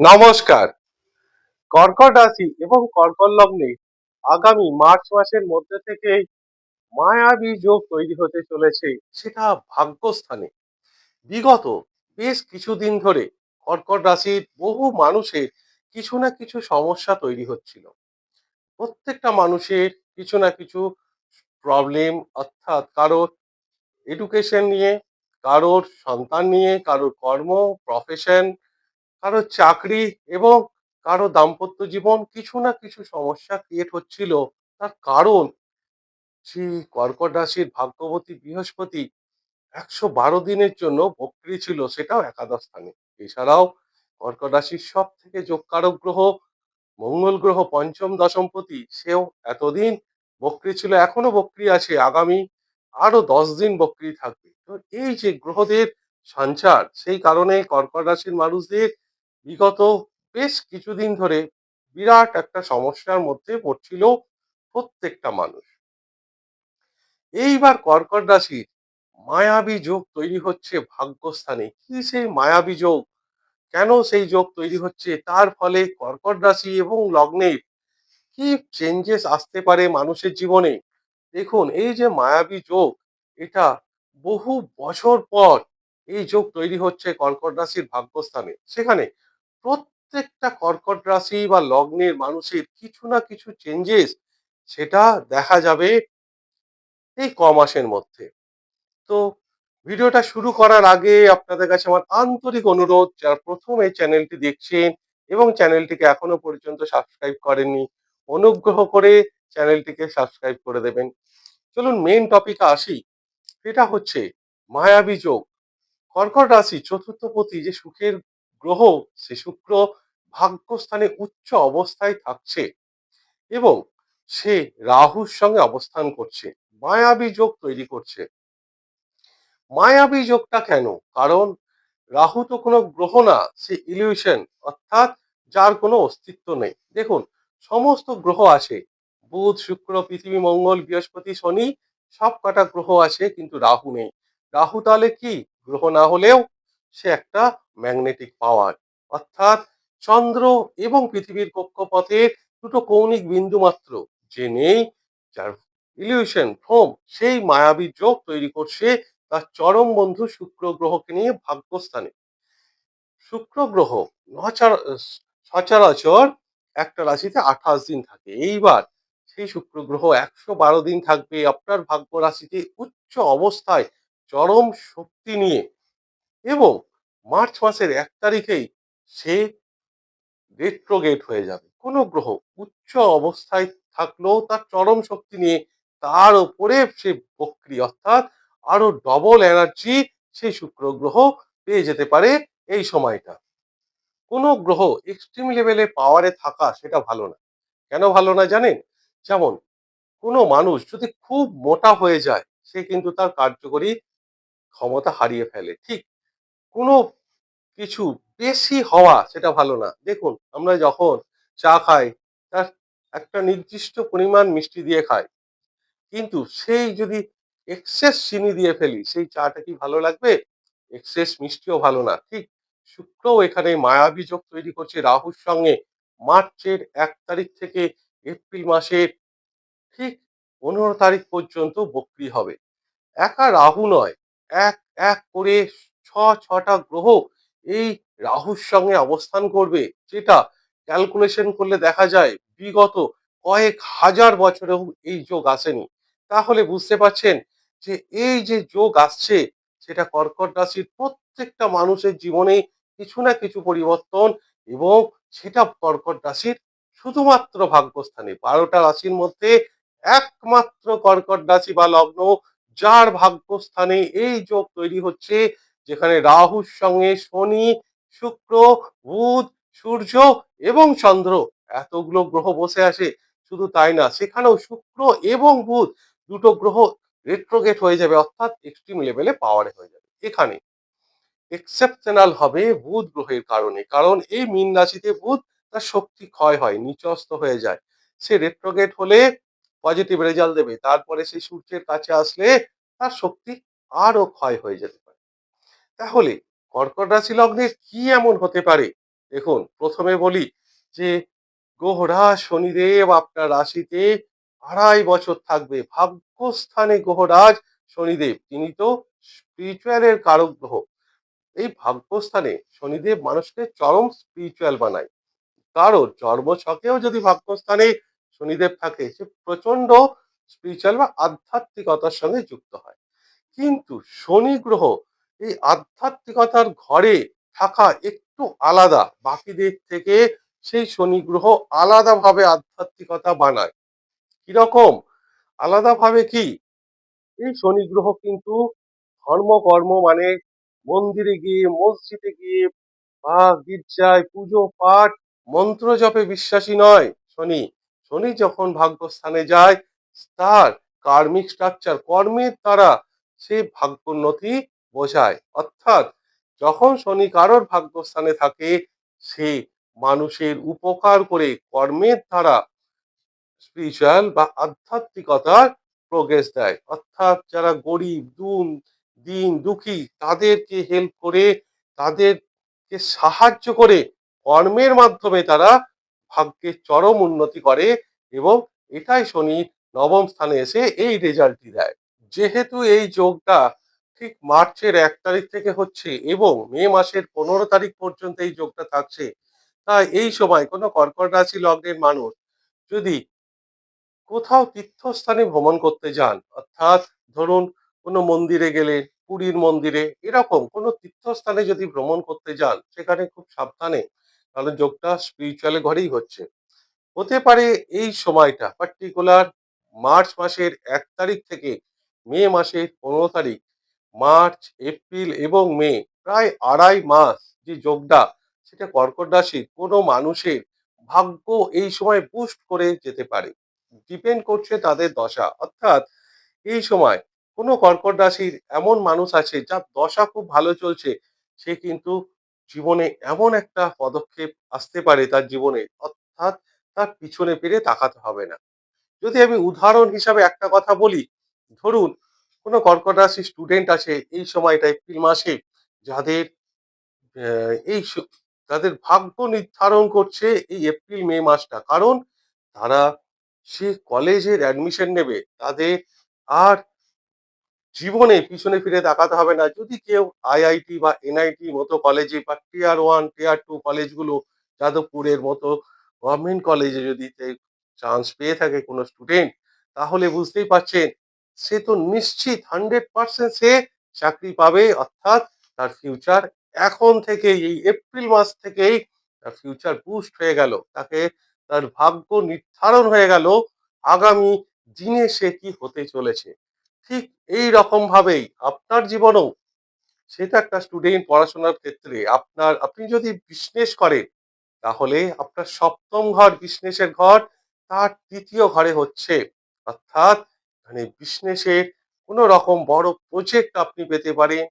নমস্কার। কর্কট রাশি এবং কর্কট লগ্নে আগামী মার্চ মাসের মধ্যে থেকেই মায়াবী যোগ তৈরি হতে চলেছে সেটা ভাগ্যস্থানে। বিগত বেশ কিছুদিন ধরে কর্কট রাশির বহু মানুষের কিছু না কিছু সমস্যা তৈরি হচ্ছিল। প্রত্যেকটা মানুষের কিছু না কিছু প্রবলেম অর্থাৎ কারোর এডুকেশন নিয়ে, কারোর সন্তান নিয়ে, কারোর কর্ম প্রফেশন কারও চাকরি এবং কারও দাম্পত্য জীবন কিছু না কিছু সমস্যা ক্রিয়েট হচ্ছিল। তার কারণ? সেই কর্কট রাশির ভাগ্যবতী বৃহস্পতি একশো বারো দিনের জন্য বক্রী ছিল, সেটাও একাদশ স্থানে। এছাড়াও কর্কট রাশির সব থেকে যোগকারক গ্রহ মঙ্গল গ্রহ পঞ্চম দশমপতি, সেও এতদিন বক্রী ছিল, এখনও বক্রী আছে। আগামী আরও দশ দিন বক্রী থাকবে। তো এই যে গ্রহদের সঞ্চার, সেই কারণে কর্কট রাশির মানুষদের বিগত বেশ কিছুদিন ধরে বিরাট একটা সমস্যার মধ্যে পড়ছিল প্রত্যেকটা মানুষ। এইবার কর্কট রাশির মায়াবী যোগ তৈরি হচ্ছে ভাগ্যস্থানে। কি সেই মায়াবী যোগ? কেন সেই যোগ তৈরি হচ্ছে? তার ফলে কর্কট রাশি এবং লগ্নের কি চেঞ্জেস আসতে পারে মানুষের জীবনে? দেখুন, এই যে মায়াবী যোগ, এটা বহু বছর পর এই যোগ তৈরি হচ্ছে কর্কট রাশির ভাগ্যস্থানে। সেখানে প্রত্যেকটা কর্কট রাশি বা লগ্নের মানুষের কিছু না কিছু চেঞ্জেস সেটা দেখা যাবে এই ক মাসের মধ্যে। তো ভিডিওটা শুরু করার আগে আপনাদের কাছে আমার আন্তরিক অনুরোধ, যারা প্রথম এই চ্যানেলটি দেখছেন এবং চ্যানেলটিকে এখনও পর্যন্ত সাবস্ক্রাইব করেননি, অনুগ্রহ করে চ্যানেলটিকে সাবস্ক্রাইব করে দেবেন। চলুন মেন টপিকে আসি। সেটা হচ্ছে মায়াবী যোগ। কর্কট রাশি চতুর্থ পতি যে সুখের গ্রহ সে শুক্র ভাগ্যস্থানে উচ্চ অবস্থায় থাকছে এবং সে রাহুর সঙ্গে অবস্থান করছে, মায়াবী যোগ তৈরি করছে। মায়াবী যোগটা কেন? কারণ রাহু তো কোনো গ্রহ না, সে ইলিউশন অর্থাৎ যার কোনো অস্তিত্ব নেই। দেখুন, সমস্ত গ্রহ আছে, বুধ, শুক্র, পৃথিবী, মঙ্গল, বৃহস্পতি, শনি, সব কটা গ্রহ আছে কিন্তু রাহু নেই। রাহু তাহলে কি? গ্রহ না হলেও সে একটা ম্যাগনেটিক পাওয়ার অর্থাৎ চন্দ্র এবং পৃথিবীর কক্ষপথের দুটো কৌণিক বিন্দু মাত্র, যে নেই, যার ইলিউশন ভ্রম সেই মায়াবী যোগ তৈরি করছে তার চরম বন্ধু শুক্র গ্রহকে নিয়ে ভাগ্যস্থানে। শুক্র গ্রহ সচরাচর একটা রাশিতে আঠাশ দিন থাকে। এইবার সেই শুক্র গ্রহ একশো বারো দিন থাকবে আপনার ভাগ্য রাশিতে উচ্চ অবস্থায় চরম শক্তি নিয়ে এবং মার্চ মাসের এক তারিখেই সে রেট্রোগেট হয়ে যাবে। কোনো গ্রহ উচ্চ অবস্থায় থাকলেও তার চরম শক্তি নিয়ে তার উপরে সে বক্রি, অর্থাৎ আরও ডবল এনার্জি সেই শুক্র গ্রহ পেয়ে যেতে পারে এই সময়টা। কোনো গ্রহ এক্সট্রিম লেভেলে পাওয়ারে থাকা সেটা ভালো না। কেন ভালো না জানেন? যেমন, কোনো মানুষ যদি খুব মোটা হয়ে যায়, সে কিন্তু তার কার্যকরী ক্ষমতা হারিয়ে ফেলে। ঠিক কোনো কিছু বেশি হওয়া সেটা ভালো না। দেখুন, আমরা যখন চা খাই, তার একটা নির্দিষ্ট পরিমাণ মিষ্টি দিয়ে খাই। কিন্তু সেই যদি এক্সেস চিনি দিয়ে ফেলি, সেই চাটা কি ভালো লাগবে? এক্সেস মিষ্টিও ভালো না। ঠিক শুক্রও এখানে মায়াবী যোগ তৈরি করছে রাহুর সঙ্গে। মার্চের এক তারিখ থেকে এপ্রিল মাসের ঠিক পনেরো তারিখ পর্যন্ত বক্রি হবে। একা রাহু নয়, এক এক করে ছ, ছটা গ্রহ এই রাহুর সঙ্গে অবস্থান করবে। যেটা ক্যালকুলেশন করলে দেখা যায় বিগত কয়েক হাজার বছরেও এই যোগ আসেনি। তাহলে বুঝতে পারছেন যে এই যে যোগ আসছে, সেটা কর্কট রাশির প্রত্যেকটা মানুষের জীবনে কিছু না কিছু পরিবর্তন এবং সেটা কর্কট রাশির শুধুমাত্র ভাগ্যস্থানে। বারোটা রাশির মধ্যে একমাত্র কর্কট রাশি বা লগ্ন, যার ভাগ্যস্থানে এই যোগ তৈরি হচ্ছে যেখানে রাহুর সঙ্গে শনি, শুক্র, বুধ, সূর্য এবং চন্দ্র এতগুলো গ্রহ বসে আছে। শুধু তাই না, সেখানেও শুক্র এবং বুধ দুটো গ্রহ রেট্রোগেট হয়ে যাবে, অর্থাৎ এক্সট্রিম লেভেলে পাওয়ারে হয়ে যাবে। এখানে এক্সেপশনাল হবে বুধ গ্রহের কারণে, কারণ এই মীন রাশিতে বুধ তার শক্তি ক্ষয় হয় নিচস্ত হয়ে যায়। সে রেট্রোগেট হলে পজিটিভ রেজাল্ট দেবে, তারপরে সে সূর্যের কাছে আসলে তার শক্তি আরও ক্ষয় হয়ে যেতে পারে। তাহলে কর্কট রাশি লগ্নে কি এমন হতে পারে? দেখুন, প্রথমে বলি যে গ্রহরাজ শনিদেব আপনার রাশিতে আড়াই বছর থাকবে। ভাগ্যস্থানে গ্রহরাজ শনিদেব। তিনি তো স্পিরিচুয়ালের কারক গ্রহ। এই ভাগ্যস্থানে শনিদেব মানুষকে চরম স্পিরিচুয়াল বানায়। কারণ জন্মছকেও যদি ভাগ্যস্থানে শনিদেব থাকে, সে প্রচণ্ড স্পিরিচুয়াল বা আধ্যাত্মিকতার সঙ্গে যুক্ত হয়। কিন্তু শনি গ্রহ এই আধ্যাত্মিকতার ঘরে থাকা একটু আলাদা। বাকিদের থেকে সেই শনি গ্রহ আলাদাভাবে আধ্যাত্মিকতা বানায়। কীরকম? আলাদাভাবে কি? এই শনি গ্রহ কিন্তু ধর্মকর্ম মানে মন্দিরে গিয়ে, মসজিদে গিয়ে বা গির্জায় পুজো, পাঠ, মন্ত্র জপে বিশ্বাসী নয় শনি। শনি যখন ভাগ্যস্থানে যায়, তার কার্মিক স্ট্রাকচার কর্মের দ্বারা সে ভাগ্যোন্নতি বোঝায় অর্থাৎ যখন শনি কারোর ভাগ্যস্থানে থাকে, সে মানুষের উপকার করে কর্মের দ্বারা স্পিরিচুয়াল বা আধ্যাত্মিকতার প্রোগ্রেস দেয়। অর্থাৎ যারা গরিব, দুন, দিন, দুঃখী, তাদেরকে হেল্প করে, তাদেরকে সাহায্য করে কর্মের মাধ্যমে তারা ভাগ্যের চরম উন্নতি করে এবং এটাই শনি নবম স্থানে এসে এই রেজাল্টটি দেয়। যেহেতু এই যোগটা ঠিক মার্চের এক তারিখ থেকে হচ্ছে এবং মে মাসের পনেরো তারিখ পর্যন্ত এই যোগটা থাকছে। তাই এই সময় কোনো কর্কট রাশি লগ্নের মানুষ যদি কোথাও তীর্থস্থানে ভ্রমণ করতে যান, অর্থাৎ ধরুন কোনো মন্দিরে গেলেন পুরীর মন্দিরে, এরকম কোনো তীর্থস্থানে যদি ভ্রমণ করতে যান, সেখানে খুব সাবধানে কারণ যোগটা স্পিরিচুয়াল ঘরেই হচ্ছে। হতে পারে এই সময়টা পার্টিকুলার মার্চ মাসের এক তারিখ থেকে মে মাসের পনেরো তারিখ মার্চ, এপ্রিল এবং মে প্রায় আড়াই মাস যে যোগটা সেটা কর্কট রাশির কোনো মানুষের ভাগ্য এই সময় বুস্ট করে যেতে পারে। ডিপেন্ড করছে তাদের দশা। অর্থাৎ এই সময় কোনো কর্কট রাশির এমন মানুষ আছে যার দশা খুব ভালো চলছে, সে কিন্তু জীবনে এমন একটা পদক্ষেপ আসতে পারে তার জীবনে। অর্থাৎ তার পিছনে ফিরে তাকাতে হবে না। যদি আমি উদাহরণ হিসাবে একটা কথা বলি, ধরুন কোনো কর্কট রাশির স্টুডেন্ট আছে এই সময়টা এপ্রিল মাসে, যাদের এই তাদের ভাগ্য নির্ধারণ করছে এই এপ্রিল, মে মাসটা। কারণ তারা সে কলেজের অ্যাডমিশন নেবে, তাদের আর জীবনে পিছনে ফিরে তাকাতে হবে না। যদি কেউ আইআইটি বা এনআইটি মতো কলেজে বা টিয়ার ওয়ান টিয়ার টু কলেজগুলো যাদবপুরের মতো গভর্নমেন্ট কলেজে যদি চান্স পেয়ে থাকে কোনো স্টুডেন্ট তাহলে বুঝতেই পারছেন সে তো নিশ্চিত হান্ড্রেড পার্সেন্ট সে চাকরি পাবে, অর্থাৎ তার ফিউচার এখন থেকেই, এই এপ্রিল মাস থেকেই তার ফিউচার বুস্ট হয়ে গেল। তাকে তার ভাগ্য নির্ধারণ হয়ে গেল আগামী দিনে সে কি হতে চলেছে। ঠিক এই রকম ভাবেই আপনার জীবনেও সেটা একটা স্টুডেন্ট পড়াশোনার ক্ষেত্রে আপনার, আপনি যদি বিজনেস করেন, তাহলে আপনার সপ্তম ঘর বিজনেসের ঘর, তার তৃতীয় ঘরে হচ্ছে। অর্থাৎ মানে বিজনেসের কোনো রকম বড় প্রজেক্ট আপনি পেতে পারেন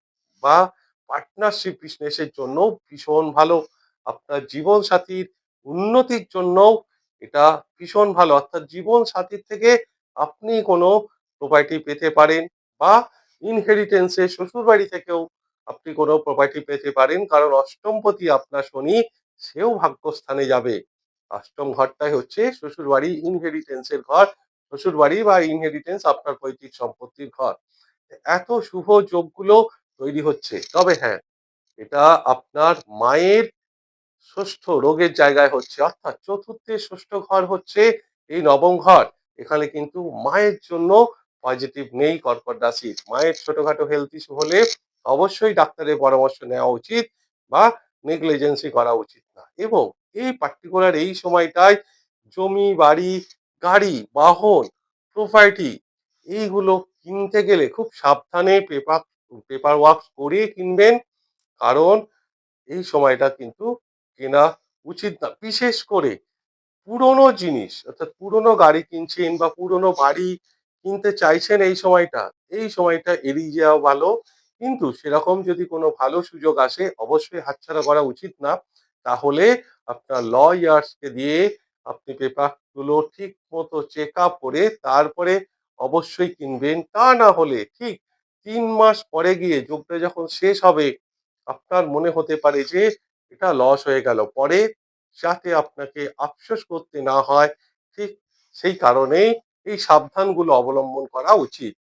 বা পার্টনারশিপ বিজনেসের জন্য ভীষণ ভালো। আপনার জীবন সাথীর উন্নতির জন্য এটা ভীষণ ভালো। অর্থাৎ জীবন সাথীর থেকে আপনি কোনো প্রপার্টি পেতে পারেন বা ইনহেরিটেন্সে শ্বশুর বাড়ি থেকেও আপনি কোনো প্রপার্টি পেতে পারেন। কারণ অষ্টমপতি আপনার শনি, সেও ভাগ্যস্থানে যাবে। অষ্টম ঘরটাই হচ্ছে শ্বশুর বাড়ি ইনহেরিটেন্সের ঘর। শ্বশুর বাড়ি বা ইনহেরিটেন্স আপনার পৈতৃক সম্পত্তির ঘর। এত শুভ যোগগুলো তৈরি হচ্ছে। তবে হ্যাঁ এটা আপনার মায়ের ষষ্ঠ রোগের জায়গায় হচ্ছে, অর্থাৎ চতুর্থের ষষ্ঠ ঘর হচ্ছে এই নবম ঘর। এখানে কিন্তু মায়ের জন্য পজিটিভ নেই কর্কট রাশির মায়ের ছোটখাটো হেলথ ইস্যু হলে অবশ্যই ডাক্তারের পরামর্শ নেওয়া উচিত বা নেগলিজেন্সি করা উচিত না। এবং এই পার্টিকুলার এই সময়টায় জমি, বাড়ি গাড়ি, বাহন প্রপার্টি এইগুলো কিনতে গেলে খুব সাবধানে পেপার পেপার ওয়ার্ক করে কিনবেন। কারণ এই সময়টা কিন্তু কেনা উচিত না। বিশেষ করে পুরনো জিনিস, অর্থাৎ পুরনো গাড়ি কিনছেন বা পুরনো বাড়ি কিনতে চাইছেন এই সময়টা এই সময়টা এড়িয়ে যাওয়া ভালো। কিন্তু সেরকম যদি কোনো ভালো সুযোগ আসে, অবশ্যই হাতছাড়া করা উচিত না। তাহলে আপনার ল ইয়ার্সকে দিয়ে আপনি পেপারগুলো ঠিক মতো চেক আপ করে তারপরে অবশ্যই কিনবেন। তা না হলে ঠিক তিন মাস পরে গিয়ে যোগটা যখন শেষ হবে, আপনার মনে হতে পারে যে এটা লস হয়ে গেল। পরে যাতে আপনাকে আফসোস করতে না হয়, ঠিক সেই কারণেই এই সাবধানগুলো অবলম্বন করা উচিত।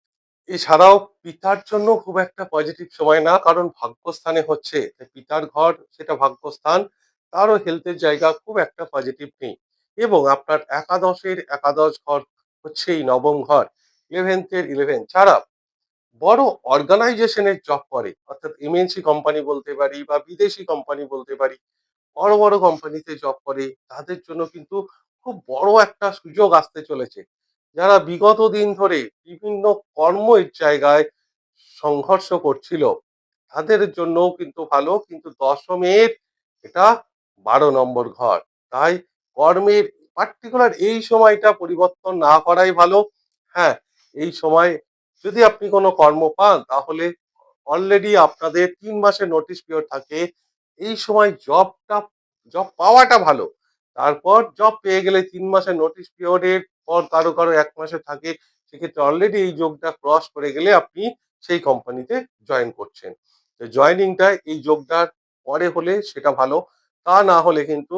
এছাড়াও পিতার জন্য খুব একটা পজিটিভ সময় না, কারণ ভাগ্যস্থানে হচ্ছে। পিতার ঘর, সেটা ভাগ্যস্থান, তারও হেলথের জায়গা খুব একটা পজিটিভ নেই। এবং আপনার একাদশের একাদশ ঘর হচ্ছে এই নবম ঘর ইলেভেন্থের ইলেভেন যারা বড় অর্গানাইজেশনের জব করে, অর্থাৎ এমএনসি কোম্পানি বলতে পারি বা বিদেশি কোম্পানি বলতে পারি, বড় বড় কোম্পানিতে জব করে, তাদের জন্য কিন্তু খুব বড় একটা সুযোগ আসতে চলেছে। যারা বিগত দিন ধরে বিভিন্ন কর্মের জায়গায় সংঘর্ষ করছিল, তাদের জন্যও কিন্তু ভালো, কিন্তু দশমের এটা বারো নম্বর ঘর। তাই কর্মের পার্টিকুলার এই সময়টা পরিবর্তন না করাই ভালো। হ্যাঁ এই সময় যদি আপনি কোনো কর্ম পান, তাহলে অলরেডি আপনাদের তিন মাসের নোটিশ পিরিয়ড থাকে। এই সময় জবটা জব পাওয়াটা ভালো। তারপর জব পেয়ে গেলে তিন মাসের নোটিশ পিরিয়ডের পর কারও কারও এক মাসে থাকে। সেক্ষেত্রে অলরেডি এই যোগটা ক্রস করে গেলে আপনি সেই কোম্পানিতে জয়েন করছেন। জয়েনিংটা এই যোগটার পরে হলে সেটা ভালো। তা না হলে কিন্তু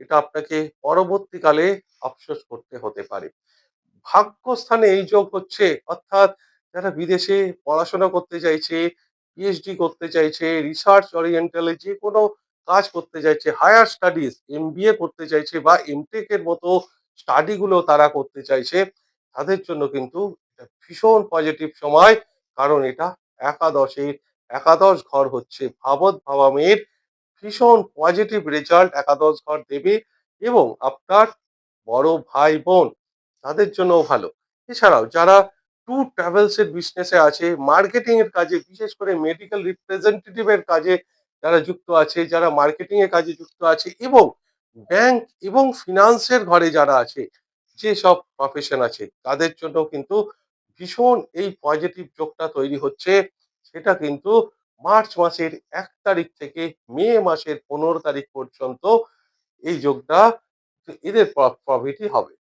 এটা আপনাকে পরবর্তীকালে আফসোস করতে হতে পারে। ভাগ্যস্থানে এই যোগ হচ্ছে, অর্থাৎ যারা বিদেশে পড়াশোনা করতে চাইছে পিএইচডি করতে চাইছে রিসার্চ ওরিয়েন্টালে যে কোনো কাজ করতে চাইছে হায়ার স্টাডিজ এমবিএ করতে চাইছে বা এমটেক এর মতো স্টাডিগুলো তারা করতে চাইছে, তাদের জন্য কিন্তু ভীষণ পজিটিভ সময়। কারণ এটা একাদশের, একাদশ ঘর হচ্ছে ভাবত ভাবামের ভীষণ পজিটিভ রেজাল্ট একাদশ ঘর দেবে এবং আপনার বড় ভাই বোন, তাদের জন্যও ভালো। এছাড়াও যারা ট্যুর ট্রাভেলস এর বিজনেসে আছে মার্কেটিং এর কাজে, বিশেষ করে মেডিকেল রিপ্রেজেন্টেটিভ এর কাজে যারা যুক্ত আছে, যারা মার্কেটিং এর কাজে যুক্ত আছে এবং ব্যাংক এবং ফিনান্সের ঘরে যারা আছে, যে সব প্রফেশন আছে, তাদের জন্য কিন্তু ভীষণ এই পজিটিভ যোগটা তৈরি হচ্ছে। সেটা কিন্তু মার্চ মাসের এক তারিখ থেকে মে মাসের পনেরো তারিখ পর্যন্ত এই যোগটা এদের প্রফিটই হবে।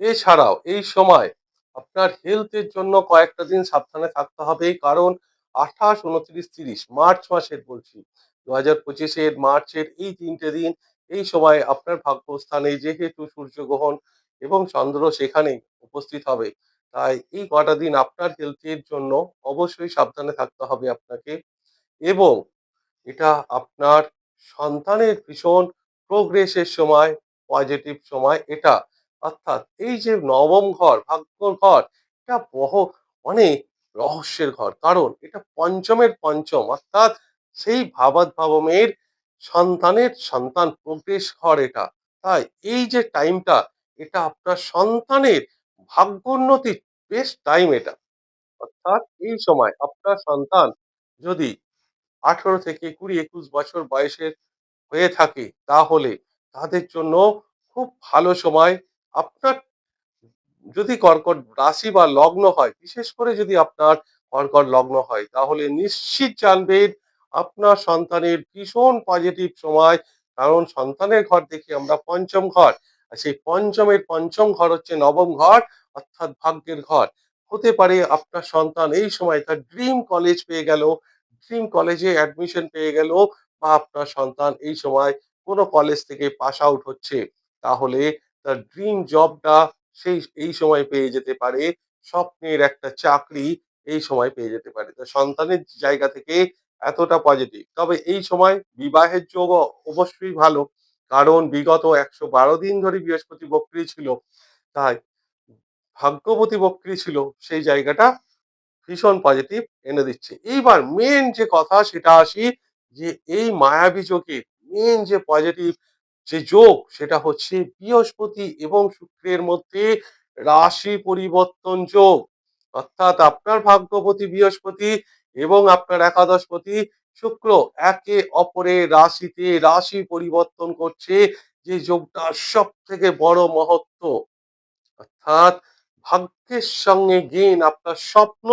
এছাড়াও এই সময় আপনার হেলথের জন্য কয়েকটা দিন সাবধানে থাকতে হবে, কারণ আঠাশ, উনত্রিশ, তিরিশ মার্চ মাসের বলছি দু হাজার পঁচিশের মার্চের এই তিনটে দিন এই সময় আপনার ভাগ্যস্থানে যেহেতু সূর্যগ্রহণ এবং চন্দ্র সেখানে উপস্থিত হবে, তাই এই কটা দিন আপনার হেলথের জন্য অবশ্যই সাবধানে থাকতে হবে আপনাকে। এবং এটা আপনার সন্তানের ভীষণ প্রোগ্রেসের সময় পজিটিভ সময় এটা। অর্থাৎ এই যে নবম ঘর, ভাগ্যর ঘর, এটা বহ অনেক রহস্যের ঘর। কারণ এটা পঞ্চমের পঞ্চম। অর্থাৎ সেই ভাবাত ভাবমের সন্তানের সন্তান প্রোগ্রেস ঘর এটা। তাই এই যে টাইমটা এটা আপনার সন্তানের ভাগ্যোন্নতির বেস্ট টাইম এটা। অর্থাৎ এই সময় আপনার সন্তান যদি আঠারো থেকে কুড়ি একুশ বছর বয়সের হয়ে থাকে, তাহলে তাদের জন্য খুব ভালো সময়। আপনার যদি কর্কট রাশি বা লগ্ন হয়, বিশেষ করে যদি আপনার কর্কট লগ্ন হয়, তাহলে নিশ্চিত জানবেন আপনার সন্তানের ভীষণ পজিটিভ সময়, কারণ সন্তানের ঘর দেখি আমরা পঞ্চম ঘর, আর সেই পঞ্চমের পঞ্চম ঘর হচ্ছে নবম ঘর, অর্থাৎ ভাগ্যের ঘর। হতে পারে আপনার সন্তান এই সময় তার ড্রিম কলেজ পেয়ে গেল ড্রিম কলেজে অ্যাডমিশন পেয়ে গেল বা আপনার সন্তান এই সময় কোনো কলেজ থেকে পাস আউট হচ্ছে, তাহলে তার ড্রিম জবটা সেই, এই সময় পেয়ে যেতে পারে, স্বপ্নের একটা চাকরি এই সময় পেয়ে যেতে পারে। তো সন্তানের জায়গা থেকে এতটা পজিটিভ তবে এই সময় বিবাহের যোগ অবশ্যই ভালো, কারণ বিগত একশো বারো দিন ধরে বৃহস্পতি বক্রী ছিল, তাই ভাগ্যবতী বক্রী ছিল, সেই জায়গাটা ভীষণ পজিটিভ এনে দিচ্ছে। এইবার মেন যে কথা সেটা আসি যে এই মায়াবী যোগের মেন যে পজিটিভ যে যোগ সেটা হচ্ছে বৃহস্পতি এবং শুক্রের মধ্যে রাশি পরিবর্তন যোগ। অর্থাৎ আপনার ভাগ্যপতি বৃহস্পতি এবং আপনার একাদশপতি শুক্র একে অপরের রাশিতে রাশি পরিবর্তন করছে যে যোগটা সব থেকে বড় মহত্ব। অর্থাৎ ভাগ্যের সঙ্গে গেন আপনার স্বপ্ন,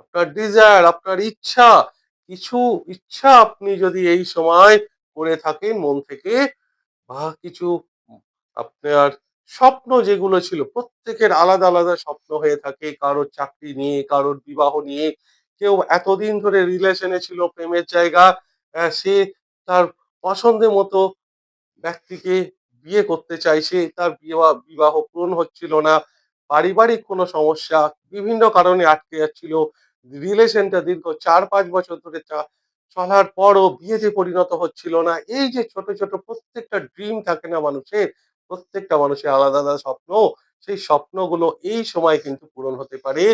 আপনার ডিজায়ার আপনার ইচ্ছা, কিছু ইচ্ছা আপনি যদি এই সময় করে থাকেন মন থেকে, বা কিছু আপনার স্বপ্ন যেগুলো ছিল, প্রত্যেকের আলাদা আলাদা স্বপ্ন হয়ে থাকে কারোর চাকরি নিয়ে কারোর বিবাহ নিয়ে, কেউ এতদিন ধরে রিলেশনে ছিল, প্রেমের জায়গা সে তার পছন্দের মতো ব্যক্তিকে বিয়ে করতে চাইছে তার বিবাহ বিবাহ পূরণ হচ্ছিল না পারিবারিক কোনো সমস্যা, বিভিন্ন কারণে আটকে যাচ্ছিল। রিলেশনটা দীর্ঘ চার পাঁচ বছর ধরে চলার পরও বিয়েতে পরিণত হচ্ছিল না, এই যে ছোট ছোট প্রত্যেকটা ড্রিম থাকে না মানুষের, প্রত্যেকটা মানুষের আলাদা আলাদা স্বপ্ন, সেই স্বপ্নগুলো এই সময় কিন্তু পূরণ হতে পারে।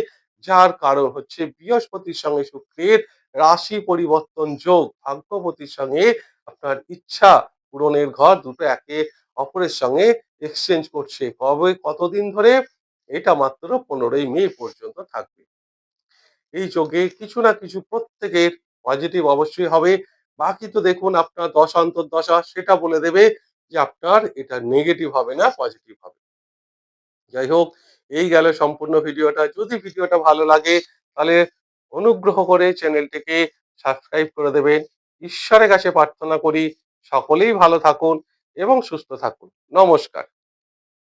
যার কারণ হচ্ছে বৃহস্পতির সঙ্গে শুক্রের রাশি পরিবর্তন যোগ। ভাগ্যপতির সঙ্গে আপনার ইচ্ছা পূরণের ঘর দুটো একে অপরের সঙ্গে এক্সচেঞ্জ করছে। কবে? কতদিন ধরে? এটা মাত্র পনেরোই মে পর্যন্ত থাকবে। এই যোগে কিছু না কিছু প্রত্যেকের পজিটিভ অবশ্যই হবে। বাকি তো দেখুন আপনার দশা, অন্তর্দশা সেটা বলে দেবে যে আপনার এটা নেগেটিভ হবে না পজিটিভ হবে। যাই হোক, এই গেল সম্পূর্ণ ভিডিওটা। যদি ভিডিওটা ভালো লাগে তাহলে অনুগ্রহ করে চ্যানেলটিকে সাবস্ক্রাইব করে দেবেন। ঈশ্বরের কাছে প্রার্থনা করি সকলেই ভালো থাকুন এবং সুস্থ থাকুন। নমস্কার।